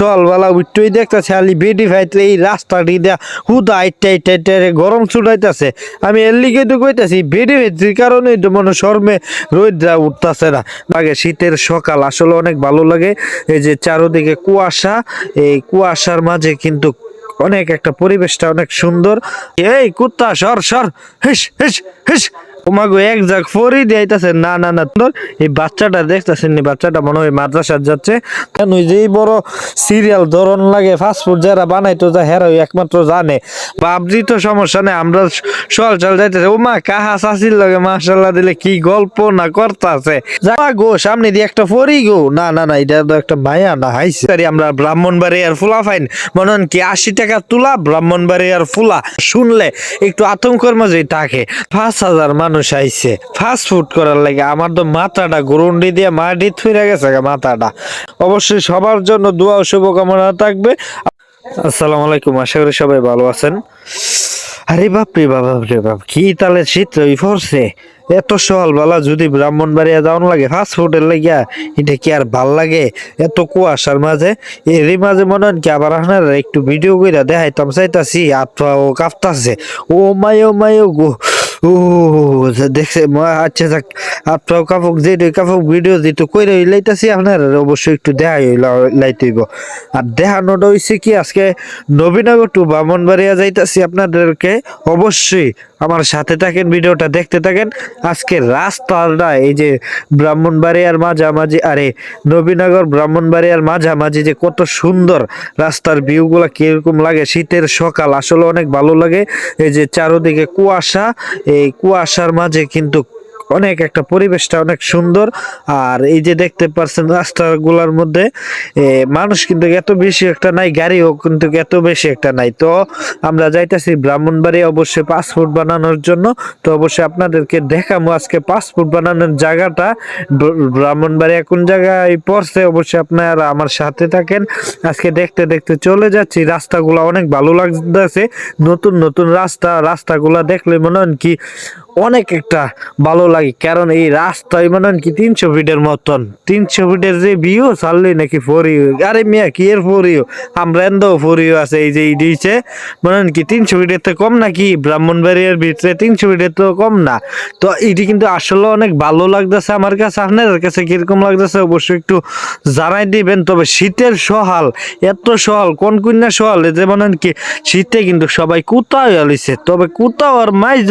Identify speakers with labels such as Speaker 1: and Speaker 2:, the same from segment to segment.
Speaker 1: সকালবেলা উঠতেই দেখতেছে আলি বেডি ফাইতে এই রাস্তাটি দেয়া হুদা আইটা আইটা আইটা গরম ছুটাইতেছে। আমি এর লিগে তো কইতাছি, বেডি ফাইতির কারণে তো মনে শর্মে রোদ্রা উঠতেছে না। আগে শীতের সকাল আসলে অনেক ভালো লাগে। এই যে চারোদিকে কুয়াশা, এই কুয়াশার মাঝে কিন্তু অনেক একটা পরিবেশটা অনেক সুন্দর। এই কুত্তা, সর সর, হিস হিস হিস। ওমাগো, এক জাগ ফরি দিয়াইতাছে না না না সুন্দর এই বাচ্চাটা দেখতেছেন বাচ্চাটা মনে হয় মাদ্রাসার যাচ্ছে। কেন ওই যে বড় সিরিয়াল ধরন লাগে ফাস্টফুড যারা বানাইতো যা হেরা একমাত্র জানে। বাবজি তো সমস্যা নেই, আমরা সকাল সকাল যাইতেছে। ও মা কাহা চাষির লগে মাশাল্লাহ দিলে কি গল্প না করতাছে। যা গো, সামনে দিয়ে একটা ফরি গো। না না না, এটা তো একটা মায়া না, হাইছে। আমরা ব্রাহ্মণবাড়ি আর ফুলা ফাইন। মনে হন কি আশি টাকা তুলা, ব্রাহ্মণবাড়ি আর ফুলা। শুনলে একটু আতঙ্কর মাঝে থাকে। পাঁচ হাজার মানুষ আইছে। ফাস্ট ফুড করার লাগে। আমার তো মাথাটা গুরুন্ডি দিয়ে মাটি থুইরা গেছে মাথাটা। অবশ্যই সবার জন্য দোয়া ও শুভকামনা থাকবে। আসসালামু আলাইকুম, আশা করি সবাই ভালো আছেন। আরে বাপ রে বাপ রে বাপ, কি তাহলে শীত ওই পড়ছে। এত সকালবেলা যদি ব্রাহ্মণবাড়িয়া যাওয়ান লাগে ফাস্ট ফুডের লাগিয়া, এটা কি আর ভালো লাগে? এত কুয়াশার মাঝে। এরই মাঝে মনে হয় কি, আবার আপনার একটু ভিডিও কইরা দেখাইতাম, চাইতাছি আত্মা ও কাঁপতাছে। ও মায়ো মায়ো গো। ও দেখছে আচ্ছা যাক। আপনার কাপড় যে কাপড় ভিডিও দিতে কইরে লাইতাছি, আপনার অবশ্যই একটু দেখাই লাইতেইব। আর দেখানোটা হইছে কি, আজকে নবীনগর টু ব্রাহ্মণবাড়িয়া যাইতাছি আপনাদেরকে। অবশ্যই আমার সাথে থাকেন, ভিডিওটা দেখতে থাকেন। আজকে রাস্তাটা, এই যে ব্রাহ্মণবাড়িয়ার মাঝামাঝি, আরে, নবীনগর ব্রাহ্মণবাড়িয়ার মাঝামাঝি যে কত সুন্দর রাস্তার ভিউগুলা কীরকম লাগে, শীতের সকাল আসলে অনেক ভালো লাগে। এই যে চারোদিকে কুয়াশা এই কুয়াশার মাঝে কিন্তু অনেক একটা পরিবেশটা অনেক সুন্দর। আর এই যে দেখতে পাচ্ছেন রাস্তাগুলোর মধ্যে মানুষ কিন্তু এত বেশি একটা নাই, গাড়িও কিন্তু এত বেশি একটা নাই। তো আমরা যাইতেছি ব্রাহ্মণবাড়ি অবশ্যই পাসপোর্ট বানানোর জন্য। তো অবশ্যই আপনাদেরকে দেখাবো আজকে পাসপোর্ট বানানোর জায়গাটা। ব্র- ব্রাহ্মণবাড়িয়া কোন জায়গায় পড়ছে, অবশ্যই আপনারা আমার সাথে থাকেন। আজকে দেখতে দেখতে চলে যাচ্ছি, রাস্তাগুলো অনেক ভালো লাগতেছে। নতুন নতুন রাস্তা, রাস্তাগুলো দেখলে মনে হয় কি অনেক একটা ভালো লাগে, কারণ এই রাস্তায় মনে কি তিনশো ফিটের মতন। তিনশো ফিটের যে ভিউ চাললি নাকি ফরিও আরে মিয়া, কি এর ফরিও আমরা এন্দাও ফরিও আছে, এই যে দিয়েছে। মনে কি তিনশো ফিটের তো কম নাকি? ব্রাহ্মণবাড়িয়ার ভিতরে তিনশো ফিটের তো কম না। তো এটি কিন্তু আসলে অনেক ভালো লাগতেছে আমার কাছে, আপনাদের কাছে কীরকম লাগতেছে অবশ্যই একটু জানাই দিবেন। তবে শীতের সহাল, এত সহাল, কোন কন্যা সহাল যে মনে কি শীতে কিন্তু সবাই কুতাও আলিছে। তবে কুতাও আর মাইজ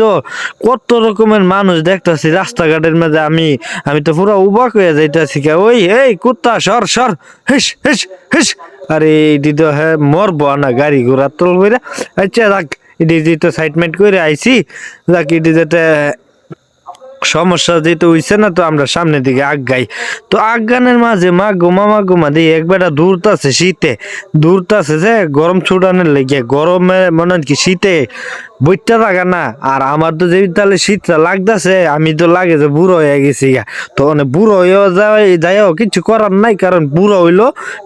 Speaker 1: কত রকমের মানুষ দেখতেছি রাস্তাঘাটের মাঝে আমি আমি তো পুরো উবাক হয়ে যাইতেছি ওই, এই কুত্তা, সর সর, হিস হিস হিস। আরে এটি তো হ্যাঁ মরবো না, গাড়ি ঘোড়া তোল করে আচ্ছা রাখ এটি তো সাইডমেন্ট করে আইছি, যাক, এটি যেটা সমস্যা যেহেতু হইছে না, তো আমরা সামনের দিকে আগাই তো আগানের মাঝে মা গোমা মা গোমা দিয়ে একবারটা দূরতাছে শীতে। দূরতাছে যে গরম ছুটানের লেগে, গরমে মনে হয় কি শীতে বইটা লাগা না। আর আমার তো যে তাহলে শীতটা লাগতেছে, আমি তো লাগে যে বুড়ো হয়ে গেছি গা। তো মানে বুড়ো হয়েও যাই, যাইও, কিছু করার নাই, কারণ বুড়ো হইল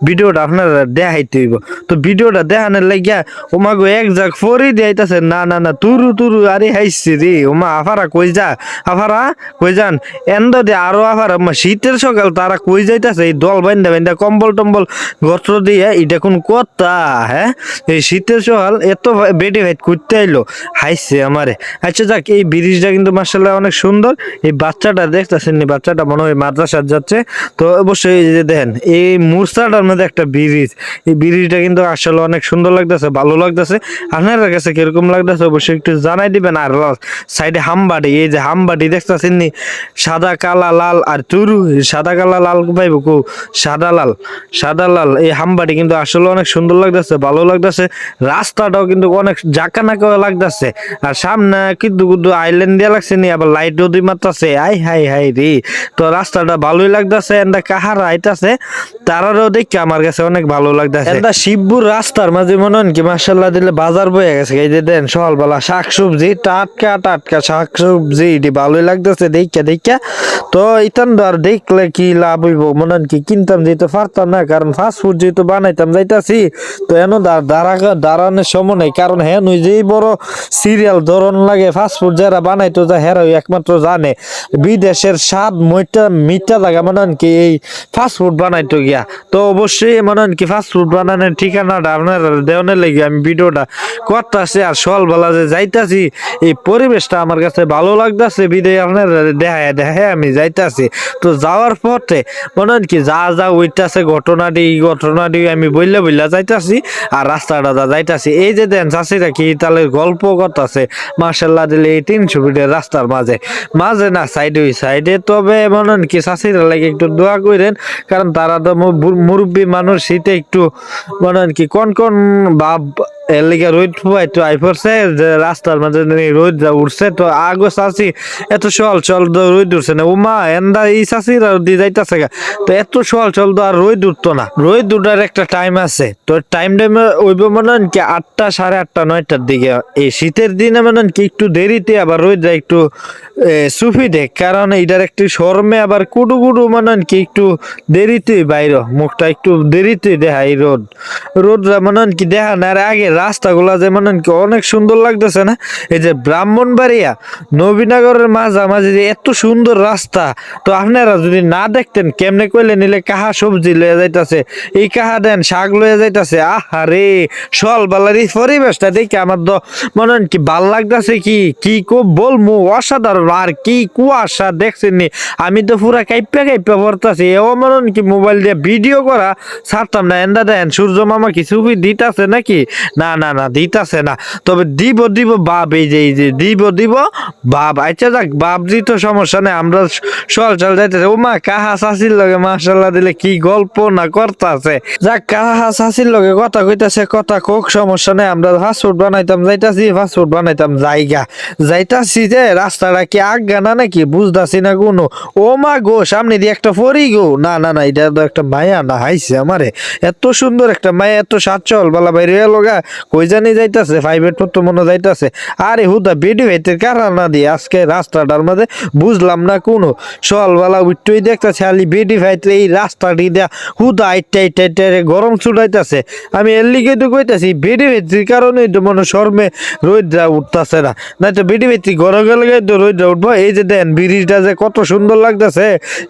Speaker 1: ভিডিওটা আপনারা দেখাইতে হইব। তো ভিডিওটা দেখানোর লাগিয়া ওমাগো এক জাগ ফরি দিয়াইতাছে, না না না, তুরু তুরু, আরে হাইছি রে, ওমা, আফারা কই যা? আফারা কই যান? এন্দ দে আরও আফারা শীতের সকাল তারা কই যাইতাছে? এই দল বাইন্দা বাইন্দা কম্বল টম্বল গত্র দিয়ে, এটা কোন কথা হ্যাঁ? এই শীতের সকাল এত বেডে ভাইট করতে আইলো। হাইছে আমারে। আচ্ছা যাক, এই ব্রিজটা কিন্তু মার্শাল্লাহ অনেক সুন্দর। এই বাচ্চাটা দেখতেছেন বাচ্চাটা মনে হয় মাদ্রাসার যাচ্ছে। তো অবশ্যই যে দেখেন, এই মূর্ছাটার মধ্যে একটা ব্রিজ। এই ব্রিজটা কিন্তু আসলে অনেক সুন্দর লাগতেছে, ভালো লাগতেছে। আপনার কাছে কীরকম লাগতেছে অবশ্যই একটু জানাই দিবেন। আর সাইডে হামবাড়ি, এই যে হামবাড়ি দেখতেছেন নি, সাদা, কালা, লাল আর তুরু সাদা, কালা, লাল পাইব কো? সাদা, লাল। সাদা, লাল। এই হামবাড়ি কিন্তু আসলে অনেক সুন্দর লাগতেছে, ভালো লাগতেছে। রাস্তাটাও কিন্তু অনেক জাকা নাকা লাগতেছে আর সামনে কিন্তু কিন্তু আইল্যান্ড দিয়া লাগছে নি, আবার লাইটও দুই মাত্র আছে আই, হাই হাই, রে। তো রাস্তাটা ভালোই লাগতেছে, এন্ডা কাহারা আইতাছে। তারারও দেখে আমার কাছে অনেক ভালো লাগতেছে। এন্ডা শিবপুর রাস্তার মাঝে মনে হয় কি মার্শাল্লাহ দিলে বাজার বয়ে গেছে। এই যে দেন, সকালবেলা শাক সবজি টাটকা টাটকা শাক সবজি এটি ভালোই লাগতেছে দেখা দেখা তো ইতান আর দেখলে কি লাভ হইব? মনে হয় কি, কিনতাম যেহেতু পারতাম না, কারণ ফাস্ট ফুড যেহেতু বানাইতাম, যাইতাছি। তো এন দাঁড়া দাঁড়ানোর সময় নেই, কারণ হ্যাঁ ওই যেই বড় সিরিয়াল ধরন লাগে ফাস্টফুড যারা বানাইতো, যা হেরাই একমাত্র জানে। বিদেশের স্বাদ মইটা মিঠা লাগা মানে কি, এই ফাস্টফুড বানাইতো গিয়া। তো অবশ্যই মানে কি ফাস্টফুড বানানোর ঠিকানাটা আপনার দেওয়ানের লেগে আমি ভিডিওটা করতেছি আর সকালবেলা যে যাইতাছি, এই পরিবেশটা আমার কাছে ভালো লাগতেছে বিদে আপনার দেখায় দেখায় আমি যাইতাছি। তো যাওয়ার পথে মনে হয় কি যা যা উইতাছে ঘটনাটি, এই ঘটনাটি আমি বললে বললে যাইতাছি আর রাস্তাটা যা যাইতাছি। এই যে দেন চাষিরা কি তাহলে গল্প করতেছে মার্শাল্লাহ দিলে এই তিনশো ফিটের রাস্তার মাঝে। মাঝে না সাইডে ওই সাইডে তবে মনে হয় কি চাষিরা লাগে একটু দোয়া করেন কারণ তারা তো মুরব্বী মানুষ শীতে একটু মনে হয় কি, কোন কোন ভাব এর রোদ তো আই পড়ছে? যে রাস্তার মাঝে রোদ উঠছে, তো আগো চাষি এত সল চল তো রোদ উঠছে না। উমা, এন্দা এই চাষিরা দিয়ে যাইতাছে তো এত সল চল তো আর রোদ উঠতো না। রোদ উঠার একটা টাইম আছে। তো টাইম টাইমে ওইব মনে হয় কি আটটা, সাড়ে আটটা, নয়টার দিকে। এই শীতের দিনে মনে হয় কি একটু দেরিতে আবার রোদ একটু সুফি দেখ কারণ এইটার একটু শর্মে আবার কুটু কুটু মনে হয় কি একটু দেরিতে বাইর মুখটা একটু দেরিতে দেখা এই রোদ। রোদ মনে হয় কি দেখা না, আর আগে রাস্তাগুলা যে মনে কি অনেক সুন্দর লাগতেছে না? এই যে ব্রাহ্মণবাড়িয়া, নবীনগরের মাঝামাঝি যে এত সুন্দর রাস্তা, তো আপনারা যদি না দেখতেন, কেমনে কইলে নিলে কাহা সবজি লয়ে যাইতাছে? এই কাহা দেন, শাক লয়ে যাইতাছে? আহারে সল বালার এই পরিবেশটা দেখে আমার তো মনে হয় কি ভালো লাগতেছে কি? কি কো বলমু, অসাধারণ, আর কি কুয়াশা দেখছেন আমি তো পুরা কাইপা কাইপা পড়তাছি, এও মনে হয় কি মোবাইল দিয়ে ভিডিও করা, ছাড়তাম না। এন্দা দেন, সূর্য মামা কি ছবি দিতাছে নাকি? না না না, দিতাছে না। তবে দিব দিব বাপ, এই যে এই যে, দিব দিব বাপ। আচ্ছা যাক বাপ দিত সমস্যা নেই, আমরা সল চল যাইতেছে। ও মা কাহা শাসির লগে মাশাল্লাহ দিলে কি গল্প না করতাছে? যাক, কাহা শাসির লগে কথা কইতাছে, কথা কোক সমস্যা নেই, আমরা ফাস্টফুড বানাইতাম, যাইতাছি ফাস্টফুড বানাইতাম, জায়গা। যাইতাছি যে, রাস্তাটা কি আজ্ঞা না নাকি? বুঝতাছি না কোনো। ও মা গো, সামনে দিয়ে একটা ফরি গো। না না না, এটা তো একটা মায়া না হাইছে আমারে? এত সুন্দর একটা মায়া, এত সাচ্চল বালা বাইরে লগা। কই জানি যাইতাছে ফাইভের তো মনে যাইতাছে। আরে হুদা বেডি ভাইতে কারা না দিয়ে আজকে রাস্তাটার মাঝে বুঝলাম না কোনো। সকালবেলা উঠতেই দেখতেছে, খালি বেডি ভাইতে এই রাস্তাটি দেয়া হুদা আইটা আইটা আইটা গরম ছুটাইতাছে। আমি এর লিগে তো কইতাছি বেডি ভাইতির কারণেই তো মনে শর্মে রোদরা উঠতাছে না। না তো বেডি ভাইতি গরম গেলে তো রোদরা উঠবো। এই যে দেন, ব্রিজটা যে কত সুন্দর লাগতেছে,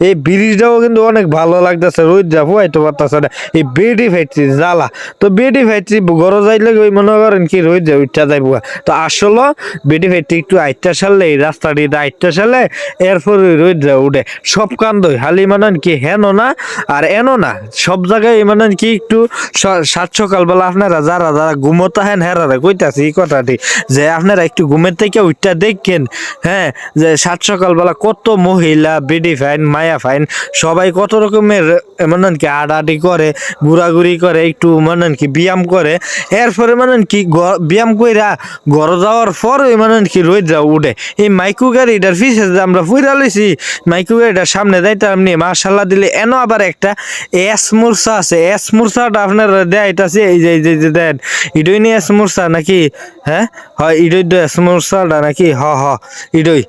Speaker 1: এই ব্রিজটাও কিন্তু অনেক ভালো লাগতেছে রোদরা ফুয়াইতে পারতাছে না এই বেডি ভাইত্রি জ্বালা। তো বেডি ভাইত্রি ঘরে যাইলে ওই মনে করেন কি রোদরা উঠটা যাইব তো আসলে বেডি ভাইত্রি একটু আইটা সারলে এই রাস্তাটি আইটা সারলে এরপর রোদরা উঠে। সব কান্দ হালি মানে কি হেন না আর এনো না। সব জায়গায় মানে কি একটু সাত সকালবেলা আপনারা যারা যারা ঘুমোতে হেন হেরারা কইতাছি এই কথাটি, যে আপনারা একটু ঘুমের থেকে উঠটা দেখেন হ্যাঁ যে সাত সকালবেলা কত মহিলা বেডি ফাইন, মায়া ফাইন, সবাই কত রকমের মানে কি আডাআডি করে, ঘোরাঘুরি করে, একটু মানে কি ব্যায়াম করে। এরপরে মানেন কি ব্যায়াম কইরা ঘর যাওয়ার পরে মানে কি রোদ যা উঠে। এই মাইকু গাড়িটার পিছে আমরা ফুইরা লইছি, মাইকু গাড়িটার সামনে যাইতাম আপনি মার্শাল্লাহ দিলে এন আবার একটা এস মুরসা আছে। এস মুরসাটা আপনার দেখাইতাছে, এই যে, এই যে- যে দেন, ইডই নিয়ে এস মুরসা নাকি? হ্যাঁ? হয়, ইডই এস মুরসাটা নাকি? হ হ, ইডই।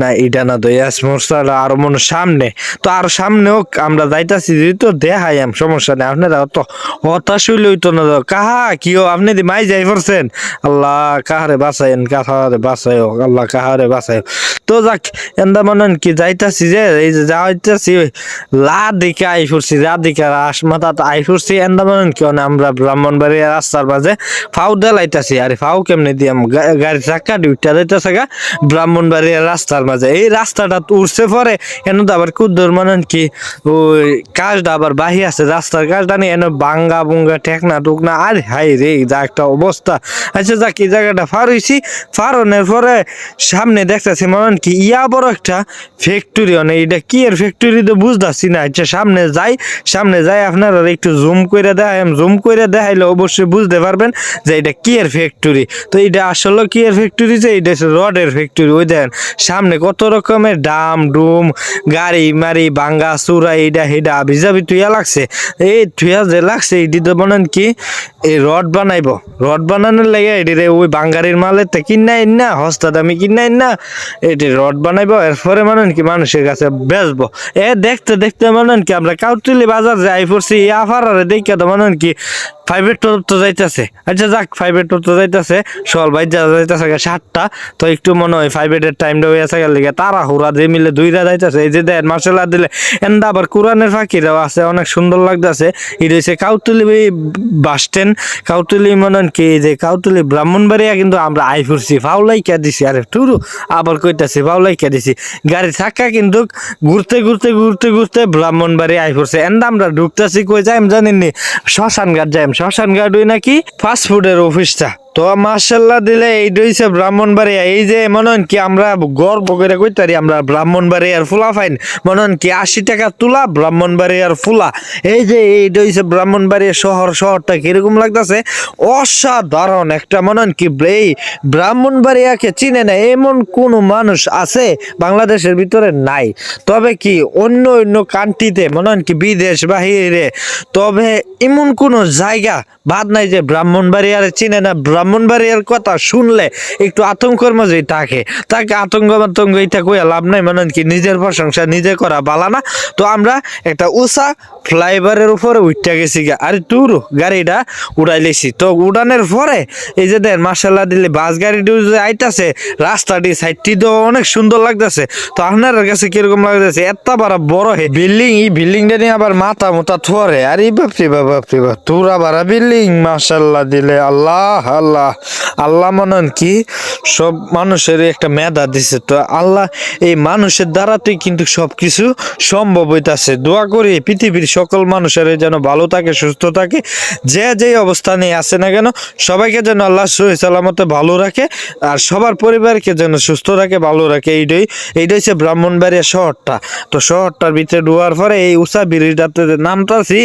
Speaker 1: না, এটা না তো মুরসাটা আরও মনে সামনে। তো আর সামনেও আমরা যাইতাছি তো দেখাই আম, সমস্যা নেই। আপনারা তো হতাশ হইলে হইতো না কাহা কিও আপনি দি মাই যাই পড়ছেন? আল্লাহ, কাহারে বাঁচাইন কাহারে বাঁচাই হোক, আল্লাহ কাহারে বাঁচাই হোক। তো যাক, এন্দা মনে কি, যাইতাছি যে, এই যে যাইতাছি লা দিকে আই ফুরছি রা দিকে রাস মাথা আই ফুরছি, এন্দা মনে কি আমরা ব্রাহ্মণবাড়িয়া রাস্তার মাঝে ফাউ দেলাইতাছি। আরে ফাউ কেমনে দিয়াম গাড়ি চাক্কা ডিউটা যাইতেছে গা, ব্রাহ্মণবাড়িয়া রাস্তার মাঝে এই রাস্তাটা উঠছে পরে, এন তো আবার কুদ্দুর মানে কি, ওই কাজটা আবার বাহি আছে, রাস্তার কাজটা নিয়ে এনে বাঙ্গা বুঙ্গা ঠেকনা টুকনা, আরে হাই রে, যা একটা অবস্থা। আচ্ছা যাক, এই জায়গাটা ফার হইছি। ফারনের পরে সামনে দেখতেছি মনে কি, ইয়া বড় একটা ফ্যাক্টরি মানে এটা কি এর ফ্যাক্টরি তো বুঝতেছি না। আচ্ছা সামনে যাই সামনে যাই আপনারা একটু জুম করে দেখাই জুম করে দেখাইলে অবশ্যই বুঝতে পারবেন যে এটা কি এর ফ্যাক্টরি তো এটা আসলে কি এর ফ্যাক্টরি যে, এটা রডের ফ্যাক্টরি ওই দেন সামনে কত রকমের ডাম, ডুম, গাড়ি, মারি বাঙ্গা চূড়া এইটা হেডা, ভিজাবি তুইয়া লাগছে। এই তুইয়া যে লাগছে এটি তো বলেন কি, এই রড বানাইব। রড বানানোর লাগে এটি রে ওই বাঙ্গারির মালের তে কিনাই না, হস্তা দামি কিনাই না, এটি রড বানাইবো, এরপরে মানেন কি মানুষের কাছে বেচবো। এ দেখতে দেখতে মানেন কি, আমরা কাউটুলি বাজার যাই পড়ছি আফারারে দেখে তো মানেন কি ফাইভের টোর তো যাইতেছে। আচ্ছা যাক ফাইভের টোর তো যাইতেছে। সল ভাই, যা যাইতেছে সাতটা, তো একটু মনে হয় ফাইভের টাইমটা হয়ে আছে গেলে তারা হুরা যে মিলে দুইটা যাইতেছে। এই যে দেন মার্শাল আর্ট দিলে, এন্দা আবার কোরআনের ফাঁকিরাও আছে, অনেক সুন্দর লাগতেছে। এটা হচ্ছে কাউতুলি বাস স্ট্যান্ড কাউতুলি মনে কি, যে কাউতুলি ব্রাহ্মণবাড়িয়া কিন্তু আমরা আই ফুরছি ফাউলাই কে দিছি। আরে টুরু, আবার কইতাছি ফাউলাই কে দিছি। গাড়ি থাকা কিন্তু ঘুরতে ঘুরতে ঘুরতে ঘুরতে ব্রাহ্মণবাড়ি আই ফুরছে এন্দা আমরা ঢুকতেছি কই যাইম জানেননি? শ্মশান ঘাট যাইম। শ্মশান ওই নাকি ফাস্ট ফুডের অফিসটা তো মার্শাল্লাহ দিলে এইটা হইছে ব্রাহ্মণবাড়িয়া, এই যে মনে কি আমরা গর্ব করে কইতারি, আমরা ব্রাহ্মণবাড়িয়ার ফুলা ফাইন। মনে কি আশি টাকা তুলা, ব্রাহ্মণবাড়িয়ার ফুলা। এই যে এইটা হইছে ব্রাহ্মণবাড়িয়া শহর, শহরটা কীরকম লাগতেছে? অসাধারণ একটা মনে কি এই ব্রাহ্মণবাড়িয়াকে চিনে না, এমন কোন মানুষ আছে বাংলাদেশের ভিতরে নাই। তবে কি অন্য অন্য কান্ট্রিতে মনে হন কি বিদেশ বাহিরে, তবে এমন কোন জায়গা বাদ নাই যে ব্রাহ্মণবাড়িয়ার চিনে না ব্রাহ্মণবাড়িয়ার কথা শুনলে একটু আতঙ্কের মাঝে থাকে। তাকে আতঙ্ক আতঙ্ক এটা কইয়া লাভ নাই মানে কি নিজের প্রশংসা নিজে করা বালা না। তো আমরা একটা উষা ফ্লাইভারের উপরে উঠতে গেছি গা। আরে টুর গাড়িটা উড়াই লেছি। তো উড়ানের পরে এই যে দেন মার্শাল্লাহ দিলে বাস গাড়িটি যে আইতাছে, রাস্তাটি সাইডটি তো অনেক সুন্দর লাগতেছে। তো আপনার কাছে কীরকম লাগতেছে? এত বড় বড় হে। বিল্ডিং, এই বিল্ডিংটা নিয়ে আবার মাথা মোটা থরে আরে বাপরে বাপ বাপরে বাপ। তুরা বাড়া বিল্ডিং মার্শাল্লাহ দিলে আল্লাহ আল্লাহ। আল্লাহ। আল্লাহ মনন কি? সব মানুষের একটা মেধা দিছে। তো আল্লাহ এই মানুষের দ্বারাতেই কিন্তু সবকিছু সম্ভব হইতাছে। দোয়া করি পৃথিবীর সকল মানুষের যেন ভালো থাকে, সুস্থ থাকে। যে যে অবস্থানে আছে না কেন, সবাইকে যেন আল্লাহ সহি সালামতে ভালো রাখে আর সবার পরিবারকে যেন সুস্থ রাখে, ভালো রাখে। এইটাই এইটাই হচ্ছে ব্রাহ্মণবাড়িয়া শহরটা। তো শহরটার ভিতরে ডোয়ার পরে এই উষা ব্রিজটাতে নামতাছি,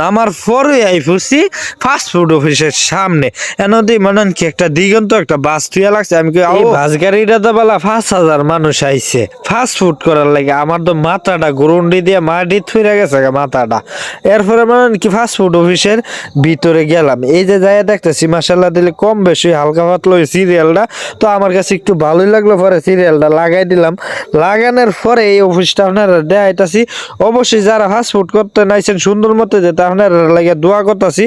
Speaker 1: নামার পরে আই ফুসি ফাস্ট ফুড অফিসের সামনে। এনদি মনে হয় কি? একটা দিগন্ত একটা বাস থুয়া লাগছে আমি কি এই বাস গাড়িটা তো বলা পাঁচ হাজার মানুষ আইছে। ফাস্ট ফুড করার লাগে আমার তো মাথাটা গুরুন্ডি দিয়ে মাটি থুইরা গেছে গা মাথাটা। এরপরে মনে হয় কি ফাস্ট ফুড অফিসের ভিতরে গেলাম। এই যে যাই দেখতেছি মাসাল্লাহ দিলে কম বেশি হালকা পাতলা ওই সিরিয়ালটা তো আমার কাছে একটু ভালোই লাগল পরে সিরিয়ালটা লাগাই দিলাম। লাগানোর পরে এই অফিসটা আপনারা দেখাইতাছি অবশ্যই যারা ফাস্ট ফুড করতে নাইছেন সুন্দর মতো যেতে আপনারা লাগে দোয়া করতেছি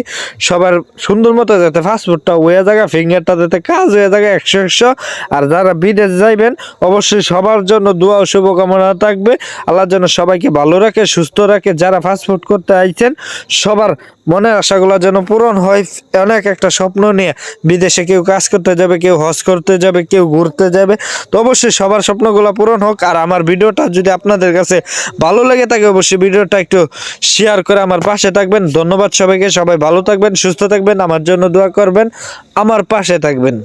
Speaker 1: সবার সুন্দর মতো যাতে ফাস্ট ফুডটা হয়ে জায়গা ফিঙ্গারটা যাতে কাজ হয়ে থাকে একশো একশো। আর যারা বিদেশ যাইবেন, অবশ্যই সবার জন্য দোয়া ও শুভকামনা থাকবে। আল্লাহ যেন সবাইকে ভালো রাখে, সুস্থ রাখে। যারা ফাস্ট ফুড করতে আইছেন, সবার মনের আশাগুলো যেন পূরণ হয়। অনেক একটা স্বপ্ন নিয়ে বিদেশে কেউ কাজ করতে যাবে, কেউ হজ করতে যাবে, কেউ ঘুরতে যাবে। তো অবশ্যই সবার স্বপ্নগুলো পূরণ হোক। আর আমার ভিডিওটা যদি আপনাদের কাছে ভালো লেগে থাকে, অবশ্যই ভিডিওটা একটু শেয়ার করে আমার পাশে থাকবেন। ধন্যবাদ সবাইকে। সবাই ভালো থাকবেন, সুস্থ থাকবেন। আমার জন্য দোয়া করবেন। আমার পাশে থাকবেন।